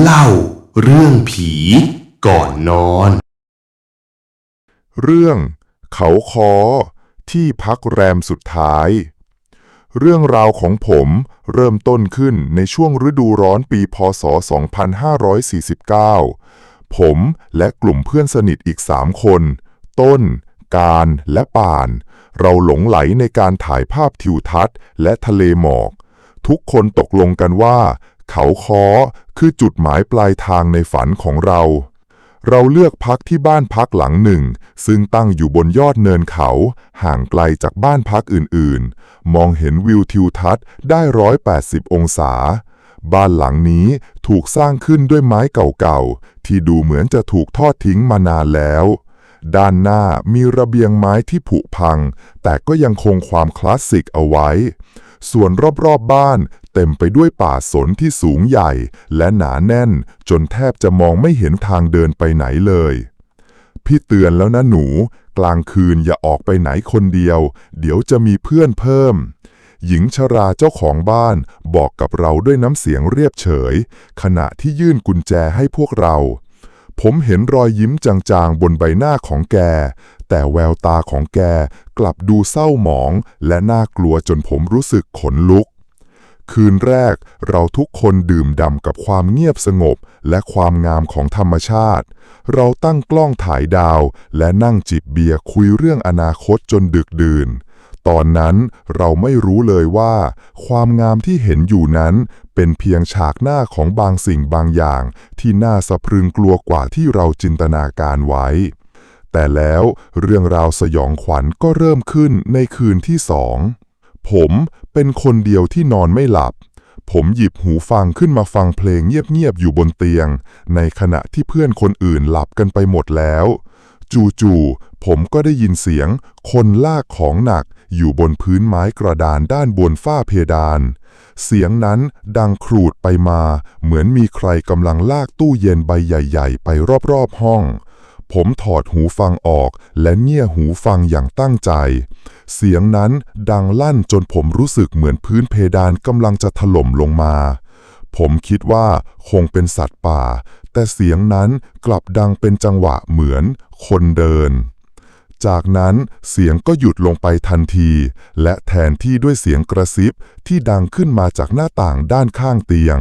เล่าเรื่องผีก่อนนอน เรื่องเขาคอที่พักแรมสุดท้าย เรื่องราวของผมเริ่มต้นขึ้นในช่วงฤดูร้อนปีพศ 2549 ผมและกลุ่มเพื่อนสนิทอีกสามคน ต้น การและป่าน เราหลงไหลในการถ่ายภาพทิวทัศน์และทะเลหมอก ทุกคนตกลงกันว่า เขาค้อคือจุดหมายปลายทางในฝันของเรา เราเลือกพักที่บ้านพักหลังหนึ่ง ซึ่งตั้งอยู่บนยอดเนินเขา ห่างไกลจากบ้านพักอื่นๆ มองเห็นวิวทิวทัศน์ได้ 180 องศา บ้านหลังนี้ถูกสร้างขึ้นด้วยไม้เก่าๆ ที่ดูเหมือนจะถูกทอดทิ้งมานานแล้วด้านหน้ามีระเบียงไม้ที่ผุพัง แต่ก็ยังคงความคลาสสิกเอาไว้ ส่วนรอบๆบบ้าน เต็มไปด้วยป่าสนที่สูงใหญ่และหนาแน่น จนแทบจะมองไม่เห็นทางเดินไปไหนเลย พี่เตือนแล้วนะหนู กลางคืนอย่าออกไปไหนคนเดียว เดี๋ยวจะมีเพื่อนเพิ่ม หญิงชราเจ้าของบ้านบอกกับเราด้วยน้ำเสียงเรียบเฉย ขณะที่ยื่นกุญแจให้พวกเรา ผมเห็นรอยยิ้มจางๆบนใบหน้าของแก แต่แววตาของแกกลับดูเศร้าหมอง และน่ากลัวจนผมรู้สึกขนลุก คืนแรกเราทุกคนดื่มด่ำกับความเงียบสงบและความงามของธรรมชาติ เราตั้งกล้องถ่ายดาว และนั่งจิบเบียร์คุยเรื่องอนาคตจนดึกดื่น ตอนนั้นเราไม่รู้เลยว่า ความงามที่เห็นอยู่นั้นเป็นเพียงฉากหน้าของบางสิ่งบางอย่าง ที่น่าสะพรึงกลัวกว่าที่เราจินตนาการไว้ แต่แล้วเรื่องราวสยองขวัญก็เริ่มขึ้นในคืนที่สอง ผมเป็นคนเดียวที่นอนไม่หลับ ผมหยิบหูฟังขึ้นมาฟังเพลงเงียบๆอยู่บนเตียง ในขณะที่เพื่อนคนอื่นหลับกันไปหมดแล้ว จู่ๆผมก็ได้ยินเสียง คนลากของหนักอยู่บนพื้นไม้กระดานด้านบนฝ้าเพดาน เสียงนั้นดังครูดไปมา เหมือนมีใครกำลังลากตู้เย็นใบใหญ่ ๆ ไปรอบๆห้อง ผมถอดหูฟังออกและเงี่ยหูฟังอย่างตั้งใจ เสียงนั้นดังลั่นจนผมรู้สึกเหมือนพื้นเพดานกำลังจะถล่มลงมา ผมคิดว่าคงเป็นสัตว์ป่า แต่เสียงนั้นกลับดังเป็นจังหวะเหมือนคนเดิน จากนั้นเสียงก็หยุดลงไปทันที และแทนที่ด้วยเสียงกระซิบที่ดังขึ้นมาจากหน้าต่างด้านข้างเตียง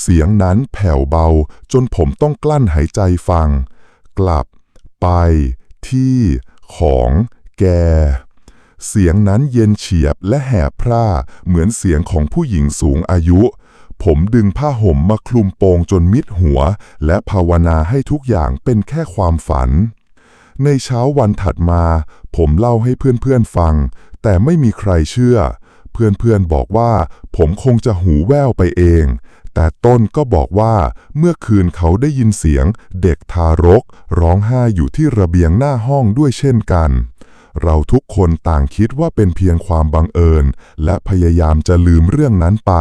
เสียงนั้นแผ่วเบาจนผมต้องกลั้นหายใจฟัง กลับ ไปที่ของแก เสียงนั้นเย็นเฉียบและแหบพร่าเหมือนเสียงของผู้หญิงสูงอายุ ผมดึงผ้าห่มมาคลุมโปงจนมิดหัว และภาวนาให้ทุกอย่างเป็นแค่ความฝัน ในเช้าวันถัดมา ผมเล่าให้เพื่อนๆฟัง แต่ไม่มีใครเชื่อ เพื่อนๆบอกว่า ผมคงจะหูแว่วไปเอง แต่ต้นก็บอกว่าเมื่อคืนเขาได้ยินเสียงเด็กทารก ร้องไห้อยู่ที่ระเบียงหน้าห้องด้วยเช่นกัน เราทุกคนต่างคิดว่าเป็นเพียงความบังเอิญ และพยายามจะลืมเรื่องนั้นไป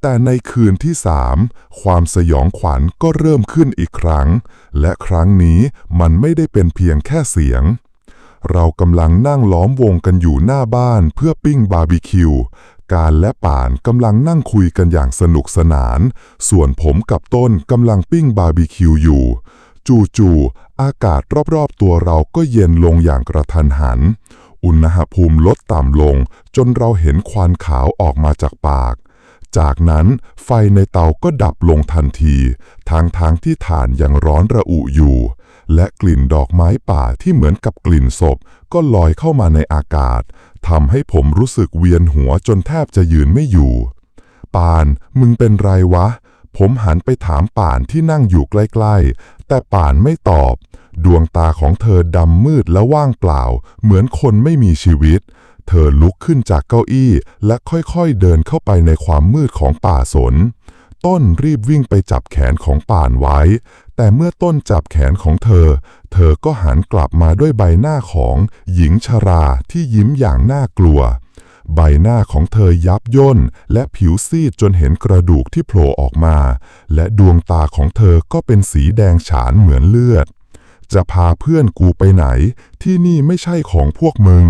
แต่ในคืนที่สามความสยองขวัญก็เริ่มขึ้นอีกครั้ง และครั้งนี้มันไม่ได้เป็นเพียงแค่เสียงเรากำลังนั่งล้อมวงกันอยู่หน้าบ้านเพื่อปิ้งบาร์บีคิว การและป่านกำลังนั่งคุยกันอย่างสนุกสนาน ส่วนผมกับต้นกำลังปิ้งบาร์บีคิวอยู่ จู่ๆอากาศรอบๆตัวเราก็เย็นลงอย่างกระทันหัน อุณหภูมิลดต่ำลง จนเราเห็นควันขาวออกมาจากปาก จากนั้นไฟในเตาก็ดับลงทันที ทางทางที่ถ่านยังร้อนระอุอยู่ และกลิ่นดอกไม้ป่าที่เหมือนกับกลิ่นศพ ก็ลอยเข้ามาในอากาศ ทำให้ผมรู้สึกเวียนหัวจนแทบจะยืนไม่อยู่ ปานมึงเป็นไรวะ ผมหันไปถามป่านที่นั่งอยู่ใกล้ๆ แต่ป่านไม่ตอบ ดวงตาของเธอดำมืดและว่างเปล่า เหมือนคนไม่มีชีวิต เธอลุกขึ้นจากเก้าอี้ และค่อยๆเดินเข้าไปในความมืดของป่าสน ต้นรีบวิ่งไปจับแขนของป่านไว้ แต่เมื่อต้นจับแขนของเธอ เธอก็หันกลับมาด้วยใบหน้าของหญิงชราที่ยิ้มอย่างน่ากลัว ใบหน้าของเธอยับย่นและผิวซีดจนเห็นกระดูกที่โผล่ออกมา และดวงตาของเธอก็เป็นสีแดงฉานเหมือนเลือด จะพาเพื่อนกูไปไหน ที่นี่ไม่ใช่ของพวกมึง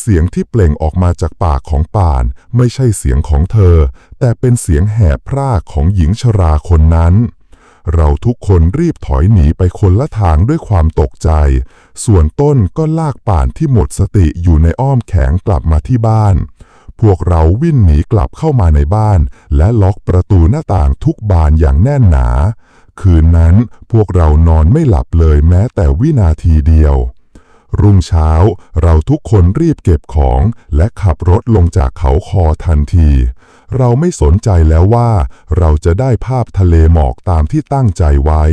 เสียงที่เปล่งออกมาจากปากของป่าน ไม่ใช่เสียงของเธอ แต่เป็นเสียงแหบพรากของหญิงชราคนนั้น เราทุกคนรีบถอยหนีไปคนละทางด้วยความตกใจ ส่วนต้นก็ลากป่านที่หมดสติอยู่ในอ้อมแขงกลับมาที่บ้าน พวกเราวิ่งหนีกลับเข้ามาในบ้าน และล็อกประตูหน้าต่างทุกบานอย่างแน่นหนา คืนนั้นพวกเรานอนไม่หลับเลยแม้แต่วินาทีเดียวรุ่งเช้าเราทุกคนรีบเก็บของและขับรถลงจากเขาคอทันที เราไม่สนใจแล้วว่า เราจะได้ภาพทะเลหมอกตามที่ตั้งใจไว้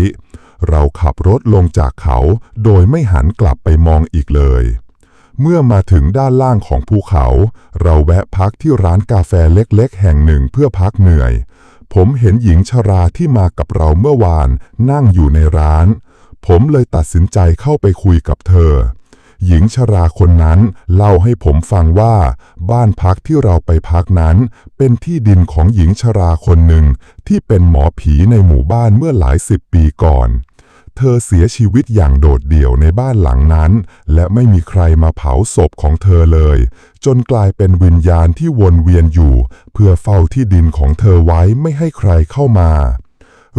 เราขับรถลงจากเขาโดยไม่หันกลับไปมองอีกเลย เมื่อมาถึงด้านล่างของภูเขา เราแวะพักที่ร้านกาแฟเล็กๆ แห่งหนึ่งเพื่อพักเหนื่อย ผมเห็นหญิงชราที่มากับเราเมื่อวานนั่งอยู่ในร้าน ผมเลยตัดสินใจเข้าไปคุยกับเธอ หญิงชราคนนั้นเล่าให้ผมฟังว่า บ้านพักที่เราไปพักนั้น เป็นที่ดินของหญิงชราคนหนึ่ง ที่เป็นหมอผีในหมู่บ้านเมื่อหลายสิบปีก่อน เธอเสียชีวิตอย่างโดดเดี่ยวในบ้านหลังนั้น และไม่มีใครมาเผาศพของเธอเลย จนกลายเป็นวิญญาณที่วนเวียนอยู่ เพื่อเฝ้าที่ดินของเธอไว้ไม่ให้ใครเข้ามา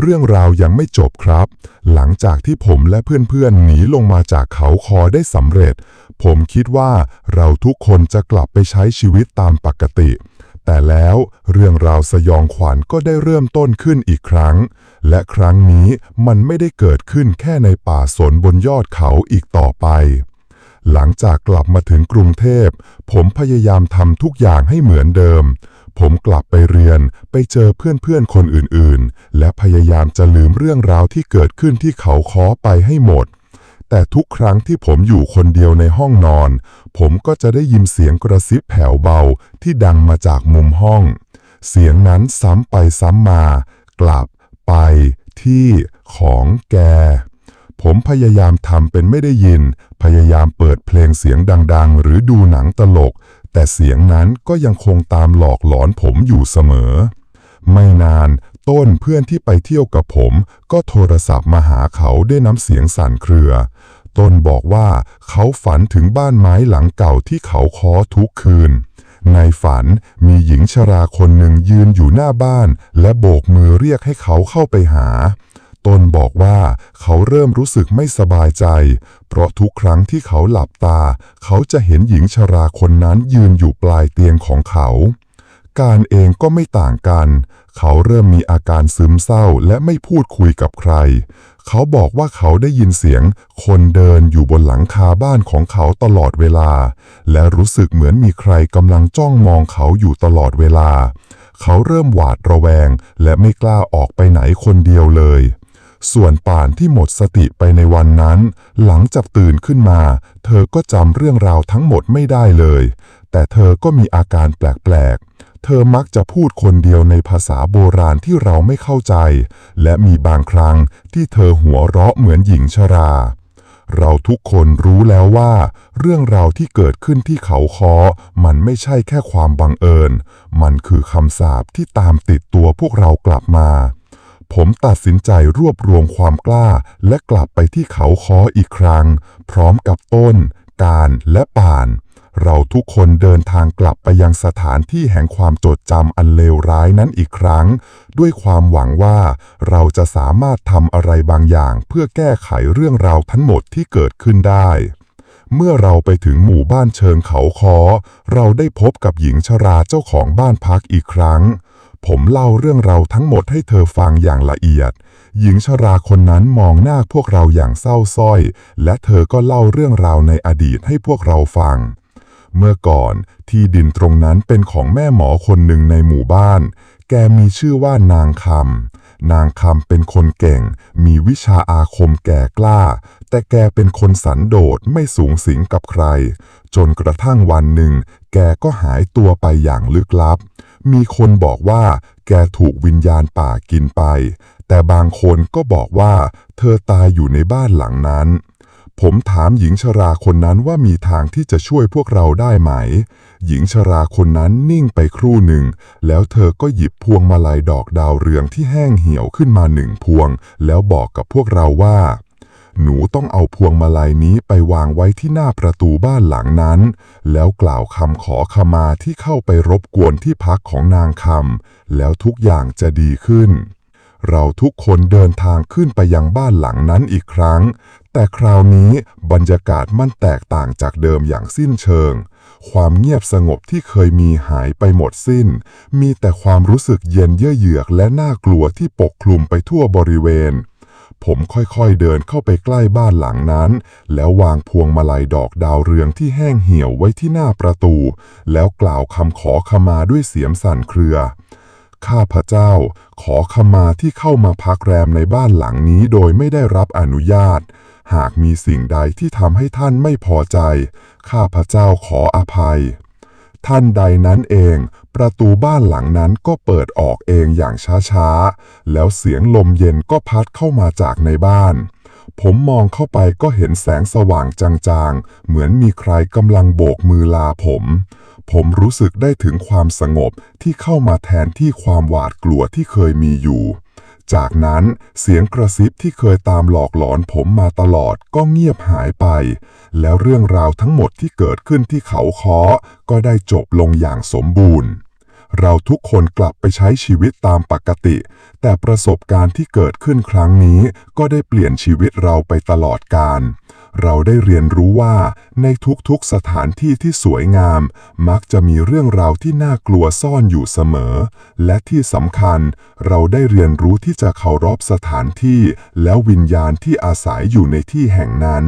เรื่องราวยังไม่จบครับ หลังจากที่ผมและเพื่อนๆ หนีลงมาจากเขาคอได้สำเร็จ ผมคิดว่าเราทุกคนจะกลับไปใช้ชีวิตตามปกติ แต่แล้วเรื่องราวสยองขวัญก็ได้เริ่มต้นขึ้นอีกครั้ง และครั้งนี้มันไม่ได้เกิดขึ้นแค่ในป่าสนบนยอดเขาอีกต่อไปหลังจากกลับมาถึงกรุงเทพ ผมพยายามทำทุกอย่างให้เหมือนเดิม ผมกลับไปเรียนไปเจอเพื่อนๆคนอื่นๆ และพยายามจะลืมเรื่องราวที่เกิดขึ้นที่เขาค้อไปให้หมด แต่ทุกครั้งที่ผมอยู่คนเดียวในห้องนอน ผมก็จะได้ยินเสียงกระซิบแผ่วเบาที่ดังมาจากมุมห้อง เสียงนั้นซ้ำไปซ้ำมา กลับไปที่ของแก ผมพยายามทำเป็นไม่ได้ยิน พยายามเปิดเพลงเสียงดัง ๆ หรือดูหนังตลก แต่เสียงนั้นก็ยังคงตามหลอกหลอนผมอยู่เสมอ ไม่นานต้นเพื่อนที่ไปเที่ยวกับผม ก็โทรศัพท์มาหาเขาด้วยน้ำเสียงสั่นเครือ ต้นบอกว่าเขาฝันถึงบ้านไม้หลังเก่าที่เขาค้อทุกคืน ในฝันมีหญิงชราคนหนึ่งยืนอยู่หน้าบ้าน และโบกมือเรียกให้เขาเข้าไปหา ต้นบอกว่าเขาเริ่มรู้สึกไม่สบายใจ เพราะทุกครั้งที่เขาหลับตา เขาจะเห็นหญิงชราคนนั้นยืนอยู่ปลายเตียงของเขา การเองก็ไม่ต่างกัน เขาเริ่มมีอาการซึมเศร้าและไม่พูดคุยกับใคร เขาบอกว่าเขาได้ยินเสียง คนเดินอยู่บนหลังคาบ้านของเขาตลอดเวลา และรู้สึกเหมือนมีใครกำลังจ้องมองเขาอยู่ตลอดเวลาเขาเริ่มหวาดระแวง และไม่กล้าออกไปไหนคนเดียวเลย ส่วนป่านที่หมดสติไปในวันนั้น หลังจากตื่นขึ้นมา เธอก็จำเรื่องราวทั้งหมดไม่ได้เลย แต่เธอก็มีอาการแปลกๆ เธอมักจะพูดคนเดียวในภาษาโบราณที่เราไม่เข้าใจ และมีบางครั้งที่เธอหัวเราะเหมือนหญิงชราเราทุกคนรู้แล้วว่า เรื่องราวที่เกิดขึ้นที่เขาคอมันไม่ใช่แค่ความบังเอิญ มันคือคำสาปที่ตามติดตัวพวกเรากลับมา ผมตัดสินใจรวบรวมความกล้า และกลับไปที่เขาค้ออีกครั้ง พร้อมกับต้น การและป่าน เราทุกคนเดินทางกลับไปยังสถานที่แห่งความจดจำอันเลวร้ายนั้นอีกครั้ง ด้วยความหวังว่าเราจะสามารถทำอะไรบางอย่าง เพื่อแก้ไขเรื่องราวทั้งหมดที่เกิดขึ้นได้เมื่อเราไปถึงหมู่บ้านเชิงเขาคอ เราได้พบกับหญิงชราเจ้าของบ้านพักอีกครั้ง ผมเล่าเรื่องราวทั้งหมดให้เธอฟังอย่างละเอียด หญิงชราคนนั้นมองหน้าพวกเราอย่างเศร้าส้อย และเธอก็เล่าเรื่องราวในอดีตให้พวกเราฟัง เมื่อก่อนที่ดินตรงนั้นเป็นของแม่หมอคนหนึ่งในหมู่บ้าน แกมีชื่อว่านางคำ นางคำเป็นคนเก่ง มีวิชาอาคมแก่กล้า แต่แกเป็นคนสันโดษไม่สูงสิงกับใคร จนกระทั่งวันหนึ่ง แกก็หายตัวไปอย่างลึกลับ มีคนบอกว่าแกถูกวิญญาณป่ากินไป แต่บางคนก็บอกว่าเธอตายอยู่ในบ้านหลังนั้น ผมถามหญิงชราคนนั้นว่ามีทางที่จะช่วยพวกเราได้ไหม หญิงชราคนนั้นนิ่งไปครู่หนึ่ง แล้วเธอก็หยิบพวงมาลัยดอกดาวเรืองที่แห้งเหี่ยวขึ้นมาหนึ่งพวง แล้วบอกกับพวกเราว่า หนูต้องเอาพวงมาลัยนี้ไปวางไว้ที่หน้าประตูบ้านหลังนั้น แล้วกล่าวคำขอขมาที่เข้าไปรบกวนที่พักของนางคำแล้วทุกอย่างจะดีขึ้น เราทุกคนเดินทางขึ้นไปยังบ้านหลังนั้นอีกครั้ง แต่คราวนี้บรรยากาศมันแตกต่างจากเดิมอย่างสิ้นเชิง ความเงียบสงบที่เคยมีหายไปหมดสิ้น มีแต่ความรู้สึกเย็นเยือกเยือกและน่ากลัวที่ปกคลุมไปทั่วบริเวณ ผมค่อยๆเดินเข้าไปใกล้บ้านหลังนั้น แล้ววางพวงมาลัยดอกดาวเรืองที่แห้งเหี่ยวไว้ที่หน้าประตู แล้วกล่าวคำขอขมาด้วยเสียงสั่นเครือ ข้าพระเจ้า ขอขมาที่เข้ามาพักแรมในบ้านหลังนี้โดยไม่ได้รับอนุญาต หากมีสิ่งใดที่ทำให้ท่านไม่พอใจ ข้าพระเจ้าขออภัย ท่านใดนั้นเอง ประตูบ้านหลังนั้นก็เปิดออกเองอย่างช้าๆ แล้วเสียงลมเย็นก็พัดเข้ามาจากในบ้าน ผมมองเข้าไปก็เห็นแสงสว่างจางๆ เหมือนมีใครกำลังโบกมือลาผม ผมรู้สึกได้ถึงความสงบที่เข้ามาแทนที่ความหวาดกลัวที่เคยมีอยู่ จากนั้นเสียงกระซิบที่เคยตามหลอกหลอนผมมาตลอดก็เงียบหายไป แล้วเรื่องราวทั้งหมดที่เกิดขึ้นที่เขาคอก็ได้จบลงอย่างสมบูรณ์ เราทุกคนกลับไปใช้ชีวิตตามปกติ แต่ประสบการณ์ที่เกิดขึ้นครั้งนี้ก็ได้เปลี่ยนชีวิตเราไปตลอดกาล เราได้เรียนรู้ว่าในทุกๆสถานที่ที่สวยงาม มักจะมีเรื่องราวที่น่ากลัวซ่อนอยู่เสมอ และที่สำคัญ เราได้เรียนรู้ที่จะเคารพสถานที่ แล้ววิญญาณที่อาศัยอยู่ในที่แห่งนั้น